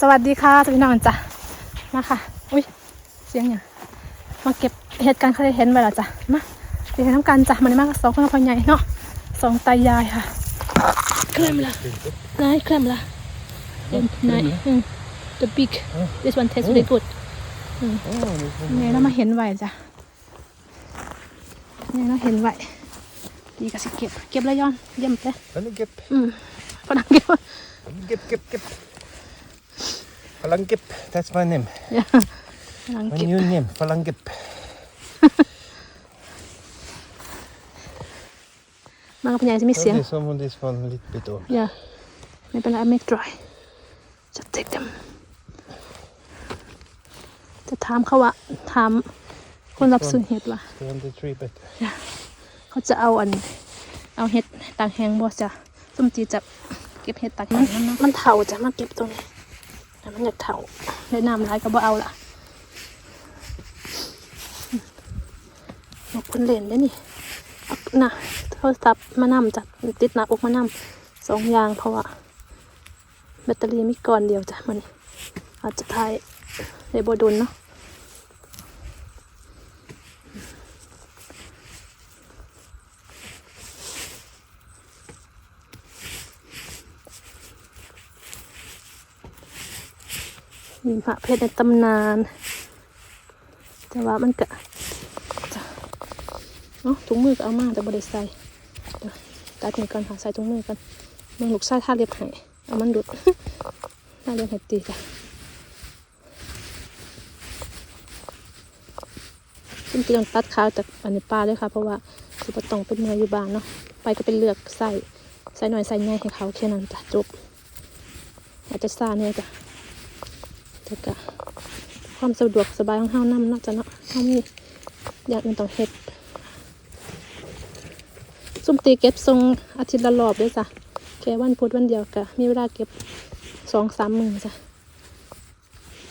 สวัสดีค่ะพี่น้องจ้ะมาค่ะ อุ้ยเสียงอย่างมาเก็บเหตุการณ์เคยเห็นไปแล้วจ้ะมาเดี๋ยวน้ำกันจ้ะมันมากสองคนกับพ่อใหญ่เนาะสองตายายค่ะเคลมละนายเคลมละเอ็มนายอืม the big this one tastes very good อืมเนี่ยเรามาเห็นไหวจ้ะเนี่ยเราเห็นไหวดีก็สิเก็บเก็บแล้วย้อนเยี่ยมเลย Falangip, อืมฝรั่งเก็บ falangip, gip, gip. Falangip, that's my name. เนี่ยฝรั่ง My เก็บ new name, Falangip. มากับ พ่อใหญ่จะมีเสียง Okay, some of this one a little bit old. Yeah, maybe I make dry. Just take them. จะถามเขาว่าถามคนรับซื้อเห็ดว่า Stay on the tree better. เขาจะเอาอัน เอาเห็ดตากแห้งบ่จ้ะส้มจีจะเก็บเห็ดตากแห้งมันมันเถาจะมาเก็บตรงนี้ แต่มันอยากเถาได้น้ำร้ายก็บ่เอาละนกคนเล่นได้นี่เอาน่ะโทรศัพท์มานำจัดติดหน้าอกมานำสองอย่างเพราะว่าแบตเตอรี่มีก่อนเดียวจ้ะมันอาจจะทายในโบดุลเนาะ มีพระเพชรในตำนาน แต่ว่ามันก็จะเนาะถุงมือก็เอามาแต่บริใส่เดี๋ยตัดมือกันหาใส่ถุงมือกันมืองลูกไส้ท่าเรียบให้เอามันดุดท่าเรียบให้ตีจ้ะซึ่งตีต้องตัดขาวจากอันนี้ปลาเลยค่ะ เพราะว่าคือประตองเป็นเนื้ออยู่บ้านเนาะไปก็เป็นเลือกใส่ใส่หน่อยใส่ง่ายให้เขาแค่นั้นจ้ะจบอาจจะซาเนี่ยจ้ะ แต่ก็ความสะดวกสบายของเฮานำเนาะจ้ะเนาะเฮามีอย่างอื่นต้องเฮ็ดซุ่มตีเก็บทรงอาทิตย์ละรอบเด้วยจ้ะแค่วันพุธวันเดียวก็มีเวลาเก็บสองสามมื้อจ้ะ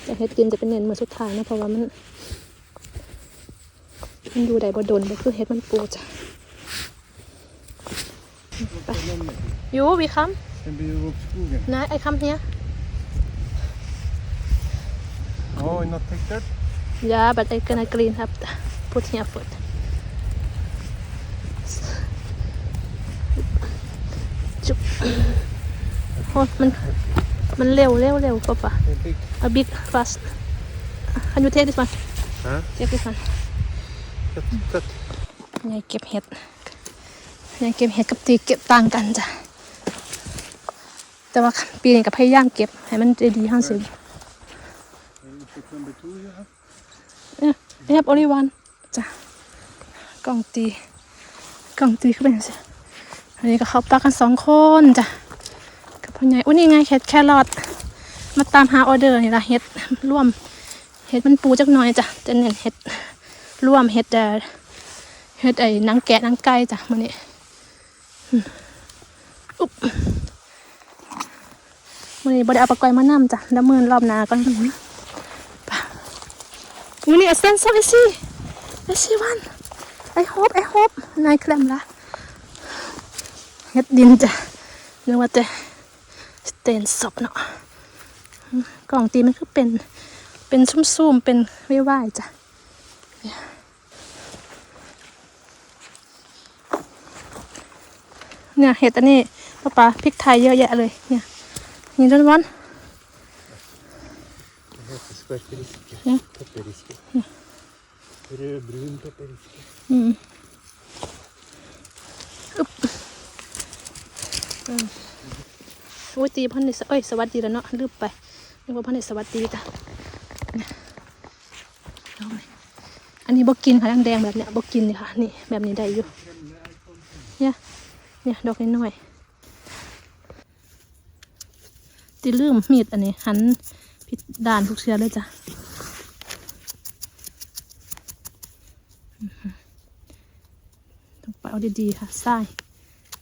แต่เฮ็ดกินจะเป็นเน้นมื้อสุดท้ายเนาะเพราะว่ามันมันอยู่ได้บ่ดนบ่คือเฮ็ดมันปูจ้ะไปยูวีคัม Sen blir du upp skogen. นายไอคัมเฮีย Oh, not take that? Yeah, but I gonna clean up. the- Put here foot. จุ๊บโอ้ยมันมันเร็วเร็วเร็วป่ะป่ะ They're big. A big fast. Can you take this one? Huh? Take this one. Cut, cut. ยายเก็บเห็ดยายเก็บเห็ดกับตีเก็บต่างกันจ้ะแต่ว่าปีนี้ก็พยายามเก็บให้มันได้ดีทั้งสิ้น You put number two here. เนี่ยไม่ใช่ only one จ้ะกล่องตีกล่องตีขึ้นไปสิอันนี้ก็เขาปลากันสองคนจ้ะกับพ่อใหญ่อุ้ยนี่ไงเห็ดแครอทมาตามหาออเดอร์นี่ละเห็ดร่วมเห็ดมันปูจักหน่อยจ้ะจะเน้นเห็ดร่วมเห็ดเอ่อเห็ดไอ้นังแกะนังไก่จ้ะมันนี่อุ๊บมันนี่บไดเอาปลากไก่มานำจ้ะแล้วมือรอบนาก่ อนอุ้ยนี่ a sensor I see I see one I hope I hope นายแคลมละเฮ็ดดินจ้ะนึกว่าจะสเตนศพเนาะกล่องตีมันคือเป็น เป็นซุ่มๆ เป็นไม่ไหวจ้ะเนี่ยเห็ดอันนี้ป้าปาพริกไทยเยอะแยะเลย เนี่ยนี่ด้านวั น Det heter skvätteriske. Ja. Pepperiske. Rödbrun pepperiske. อืมอึ๊บอืมโอ้ยตีพันในเอ้ยสวัสดีแล้วเนาะลืมไปนึกว่าพันในสวัสดีจ้ะเนี่ยเอาไหมอันนี้บอกกินค่ะแดงๆแบบเนี้ยบอกกินเลยค่ะนี่แบบนี้ได้อยู่เนี่ยเนี่ยดอกน้อยๆตีลืมมีดอันนี้หัน ผิดด่านทุกเชื้อเลยจ้ะต้องไปเอาดีๆค่ะทราย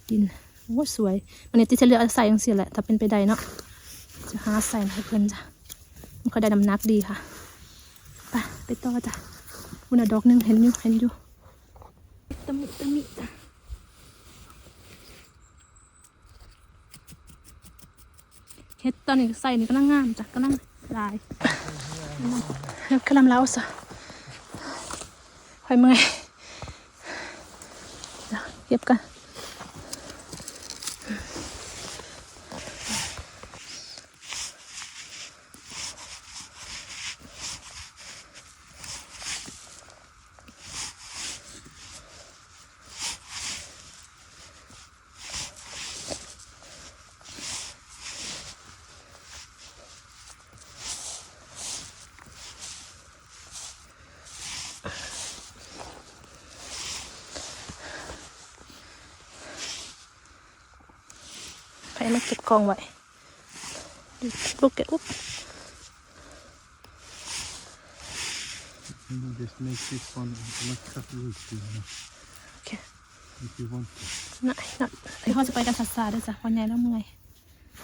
ดินโอ้สวยมันนี้ติจะเลือกเอใส่ยังเสียแหละถ้าเป็นไปได้เนาะจะหาใส่ให้เพื่อนจ้ะมันก็ได้น้ำหนักดีค่ะไปไปต่อจ้ะอุณดอกหนึงเห็นอยู่เห็นอยู่ตะมิตะมิจ้ะเเฮ็ดตอนนี้ใส่นี่ก็นั่งงามจ้ะก็นั่ง ลายกำลั งเล้าซะค่อยเมื่อยเดี๋ยวเก็บกันไปมาเก็บกองไว้ลูกเก็บอุ๊บ You just make this one not cut loose, you know, โอเค if you want to. น่ะน่ะไอ้เขาจะไปกันสัสาด้วยจ้ะวันใหญ่แล้วเมื่อย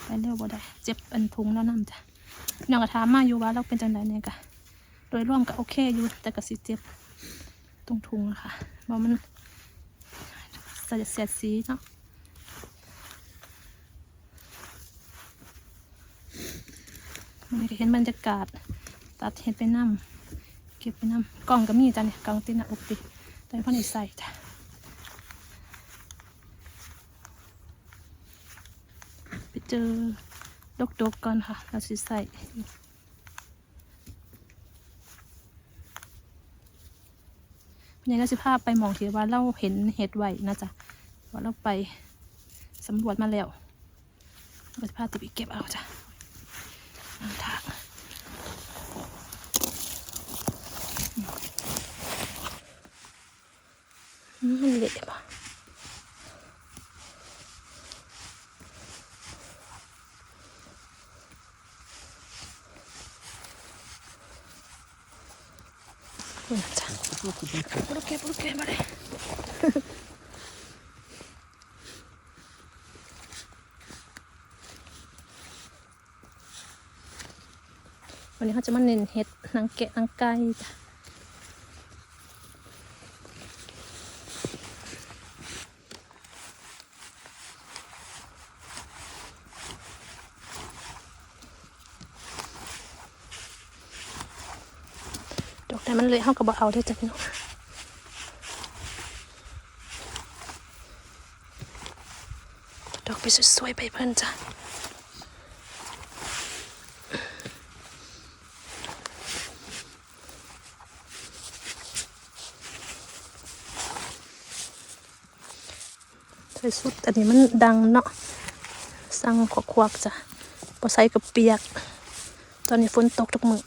ไปเร็วบ่ได้ เจ็บอันทุงแล้วน้ำจ้ะพี่น้องก็ถามมาอยู่ว่าเราเป็นจังไดเนี่ยกะโดยรวมก็โอเคอยู่แต่ก็สิเจ็บตรงทุงอะค่ะว่ามันเสียดเสียดสีเนาะ นก็เห็นบรรยากาศ ตัดเห็ดไปน้ำเก็บไปน้ำกล่องก็มีจ้ะเนี่ยกล่องติดหน้าอกติแต่พ่อนี่ใส่จ้ะไปเจอดกดกก่อนค่ะเราสิใส่พญานาสิภาพไปมองที่ว่าเราเห็นเห็ดไหวนะจ๊ะว่าเราไปสำรวจมาแล้วเราสิภาพติไปเก็บเอาจ้ะนำทางอื มันเละปะ Una จ้ะโอเคโอเคมาเลยวันนี้เขาจะมาเน้นเห็ดนางแกะนางไก่จ้ะดอกแต่มัน เลยเขาก็บอกเอาได้อจ้ะพี่น้องดอกไปสวยๆไปเพื่อนจ้ะใส่สุดอันนี้มันดังเนาะสั่งควักๆจ้ะพอใส่กับเปียก ตอนนี้ฝนตกทุกมือ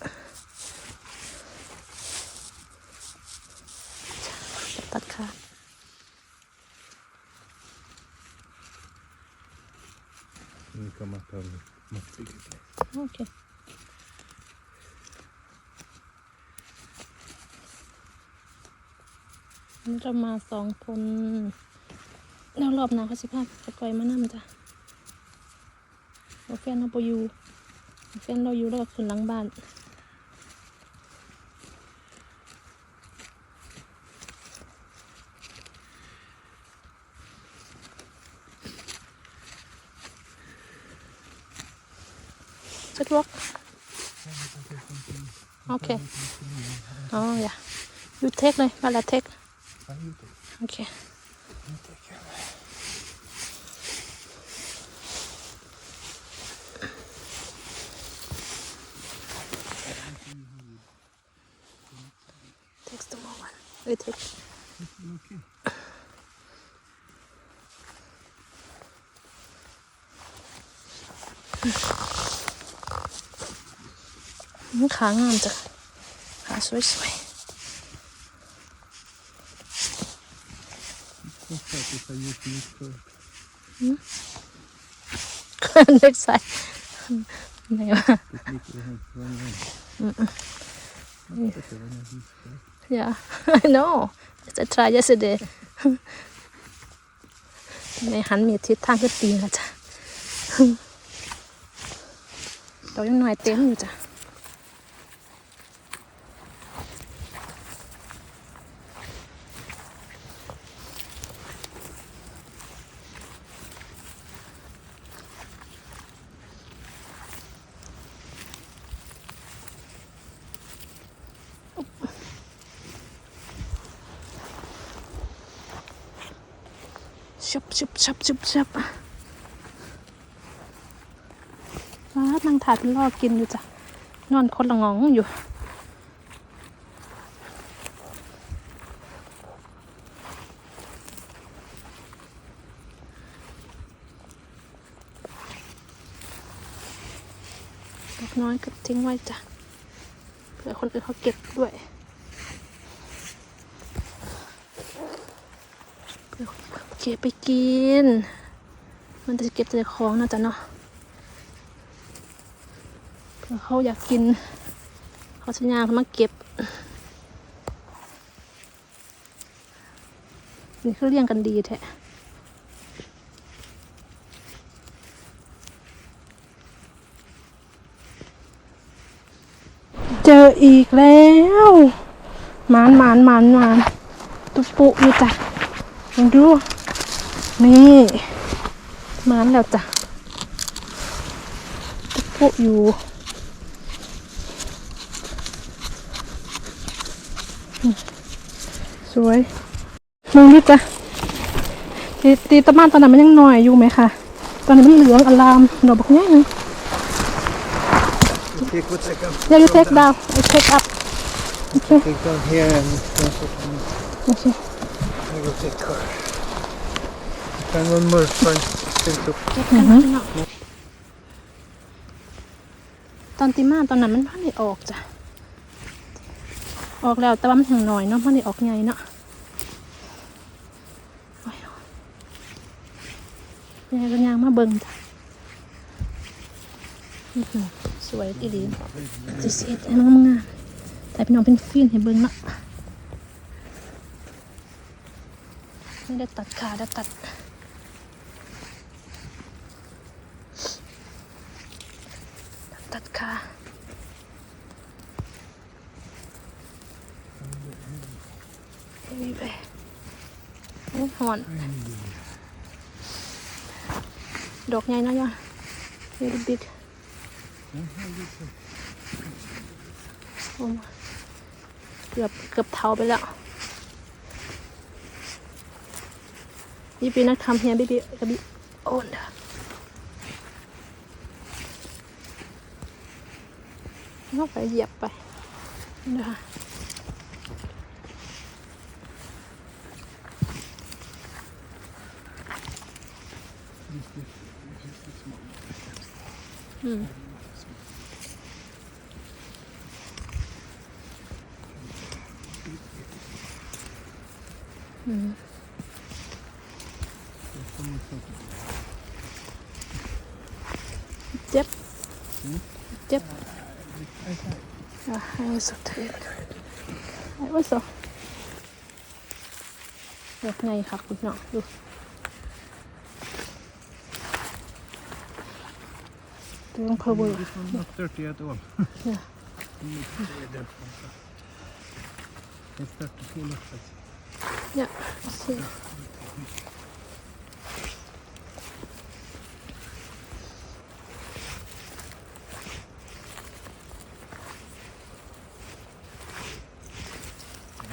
ตัดขาด Nu kan man ta massor lite. โอเค นี่เรามาสองคนแล้วรอบหน้าเขาสิพาไปก่อยมานำจ้ะว่าแฟนเราไปอยู่แฟนเราอยู่แล้วก็ขึ้นหลังบ้าน Does it work? Okay. Oh yeah. You take เลยมาละ take. Ja, you take- Okay. you take care of it. Takes the more one. We take. Okay. มันขางามจ้ะขาสวย What's that if I use this for ๆ เล็กใส่ไหนวะ put lite här från den? Jag ska vara med hit där. Yeah, I know. I tried yesterday. ในหันมีทิศทางที่ตีนะจ๊ะดอกยังหน่อยเต็มอยู่จ้ะ ชุบชุบชุบชุบชุบว้านั่งถาดเป็นรอกินอยู่จ้ะ นอนคนละงองอยู่น้อยก็ทิ้งไว้จ้ะ เผื่อคนอื่นเขาเก็บด้วยเผื่อ เก็บไปกิน มันจะเก็บแต่ของนะจ๊ะเนาะเผื่อเขาอยากกิน เขาสัญญาเขามาเก็บ นี่คือเลี้ยงกันดีแท้เจออีกแล้วหมานหมานหมานหมานตุ๊ปุอยู่จ้ะลองดู นี่มานแล้วจ้ะตุปุอยู่สวยมองดูจ้ะตีตีตะบ้านตอนนั้นมันยังหน่อยอยู่ไหมคะตอนนี้มันเหลืองอลามดอกบักแง่นึง Take what I can. Yeah, you take down. I take down here and and Okay. I will take car. Find one more find still to ตอนตีมาตอนนั้นมันพันได้ออกจ้ะ ออกแล้วแต่ว่ามันถึงหน่อยเนาะพันได้ออกใหญ่เนาะโอ้ยายก็ยางมาเบิ่งจ้ะสวยอีหลีจะเสียดให้มันงามแต่พี่น้องเป็นฟินให้เบิ่งเนาะไม่ได้ตัดขาได้ตัด ตัดขาวีไปโอนดอกใหญ่นะย่ะ very big เกือบเกือบเท่าไปแล้วบีบีนักทำเฮียบีบีกับบีโอนเด้อเข้าไปเหยียบไปนะคะ อืมอืมเจ็บเจ็บ Ja, jag är så trött. Det var så. ยกไงครับคุณน้องดู ดูลงเพอเวอร์ This one not dirty at all. Yeah. It's start to feel up like เนี่ยสิ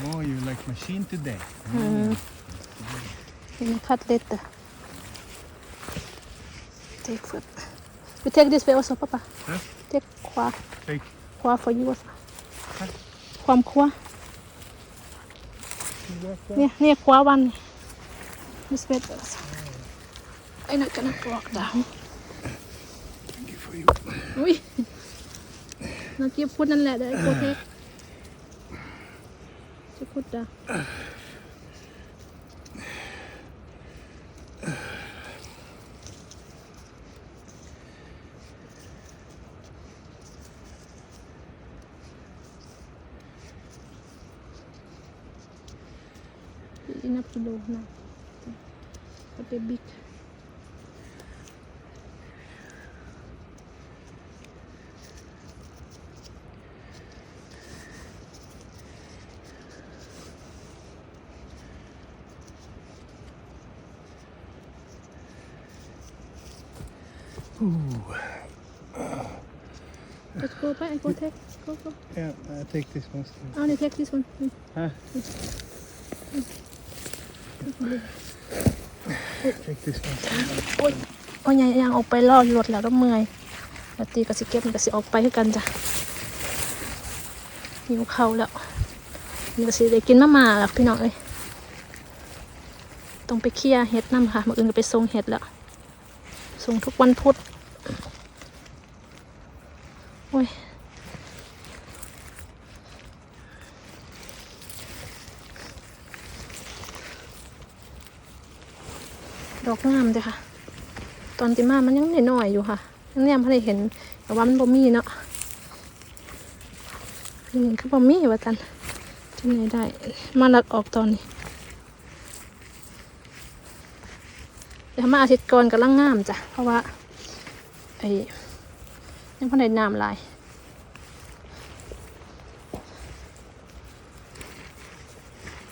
Oh, you like machine today? อืมเป็นคัด you take this way also papa Huh? take ขวา Take ขวา for you also ความขวาเนี่ยเนี่ยขวาวันนี่ this way also I'm not gonna walk down for you. อุ้ยนากี้พูดนั่นแหละเดี๋ยวไอ้โคเทคจะพูดดาอีนับกิโลนะก็เป็นบิ๊ก Let's go back and go take. Go, go. Yeah, I take this one still. I only take this one. Mm. Huh? Take this one. โอ้ยโอ้ยยังยังออกไปรอดรถแล้วก็เมื่อยแล้วตีก็สิเก็บมันก็สิออกไปคือกันจ้ะหิวเขาวแล้วนี่ก็สิได้กินมาม่าแล้วพี่น้องเอ้ยต้องไปเคลียร์เห็ดน้ำค่ะมื่ออื่นก็ไปส่งเห็ดแล้วส่งทุกวันพุธโอ้ยดอกงามจ้ะค่ะ ตอนติมามันยังหน้อยๆอยู่ค่ะยังเนี่ยไม่ได้เห็นแต่ว่ามันบ่มีเนาะนี่คือบ่มีว่าจันที่ไหนได้ มาลัดออกตอนนี้เดี๋ยวมาอาทิตย์ก่อนกำลังงามจ้ะเพราะว่าไอ้ ยังพอได้น้ำหลาย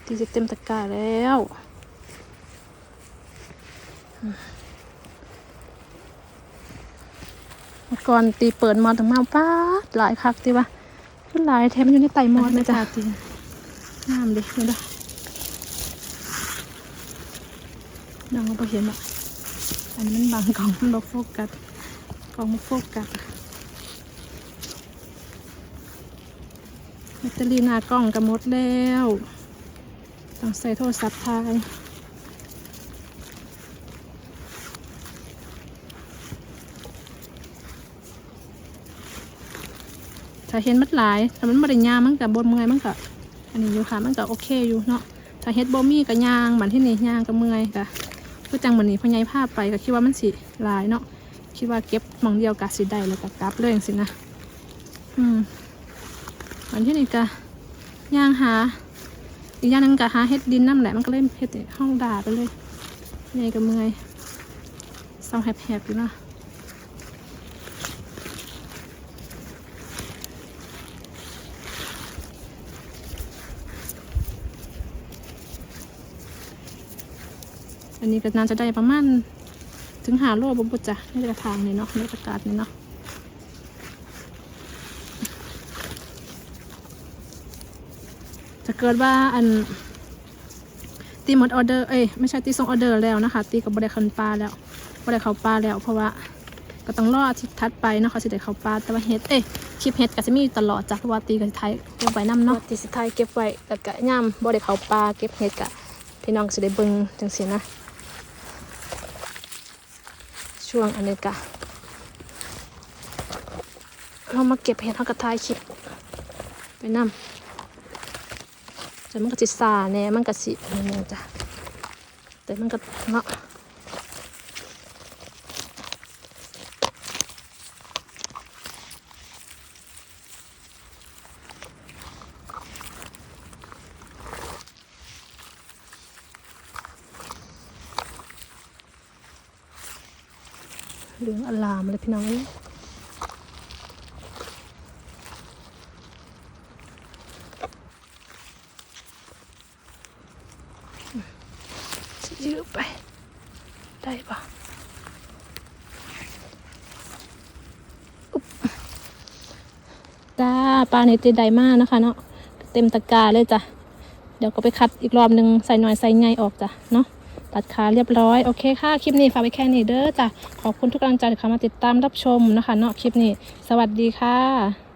ตีจะเต็มตะกร้าแล้วเมื่อก่อนตีเปิดมอถึงมาป้าดหลายคักตีว่าขึ้นหลายแถมมันอยู่ในไตมอดเลยจ้ะจริงงามดินี่เด้อน้องก็บ่เห็นอะอันนี้มันบางกล่องมันบ่โฟกัสกล่องมันโฟกัส แบตเตอรี่หน้ากล้องก็หมดแล้ว ต้องใส่โทรศัพท์ถ่ายถ้าเห็นมันหลายถ้ามันบริยางมันกับบนเมื่อยมันกับอันนี้อยู่ค่ะมันก็โอเคอยู่เนาะถ้าเฮ็ดบ่มีกับยางเหมือนที่นี่ยางกับเมื่อยกะคือจังเหมือนนี้พญายภาพไปก็คิดว่ามันสิลายเนาะคิดว่าเก็บมองเดียวกะสิได้แล้วก็กลับเลยจังสินะอืม เหมือนที่นี่กะยางหา อีกอย่างหนึงกะหาเฮ็ดดินน้ำแหละมันก็เลยเฮ็ดให้ห้องด่าไปเลยใหญ่กับเมื่อยเศร้าแหบๆอยู่นะอันนี้ก็น่าจะได้ประมาณถึงหาโลบุบุจ้ะในกระถางนี่เนาะในประกาศนี่เนาะ ถ้าเกิดว่าอันตีหมดออเดอร์ เอ้ยไม่ใช่ตีส่งออเดอร์แล้วนะคะ ตีกับบริคันปลาแล้วบริเขาปลาแล้ว เพราะว่าก็ต้องรออาทิตย์ถัดไปนะคะสิได้เขาปลาแต่ว่าเฮ็ด เอ้ยคลิปเฮ็ดก็จะมีอยู่ตลอดจ้ะเพราะว่าตีกับไทยเก็บไว้นํเนาะตีสิไทยเก็บไว้แล้วก็ย่ำบ่ได้เขาปลาเก็บเฮ็ดกะพี่น้องสิได้เบิ่งจังซี่นะ ช่วงอันนี้กะเรามาเก็บเห็ดทากระทายคลิปไปนำ มันก็จิซาแน่มันก็สิอันนี้จ้ะแต่มันก็เนาะเหลืองอลามเลยพี่น้องเอ้ยยืดไป ได้ปะอุ๊บจ้าในตีไดมานะคะเนาะเต็มตะกร้าเลยจ้ะเดี๋ยวก็ไปคัดอีกรอบหนึ่งใส่หน่อยใส่ไงออกจ้ะเนาะตัดขาเรียบร้อย โอเคค่ะ คลิปนี้ฝากไว้แค่นี้เด้อจ้ะขอบคุณทุกกำลังใจที่เข้ามาติดตามรับชมนะคะเนาะคลิปนี้ สวัสดีค่ะ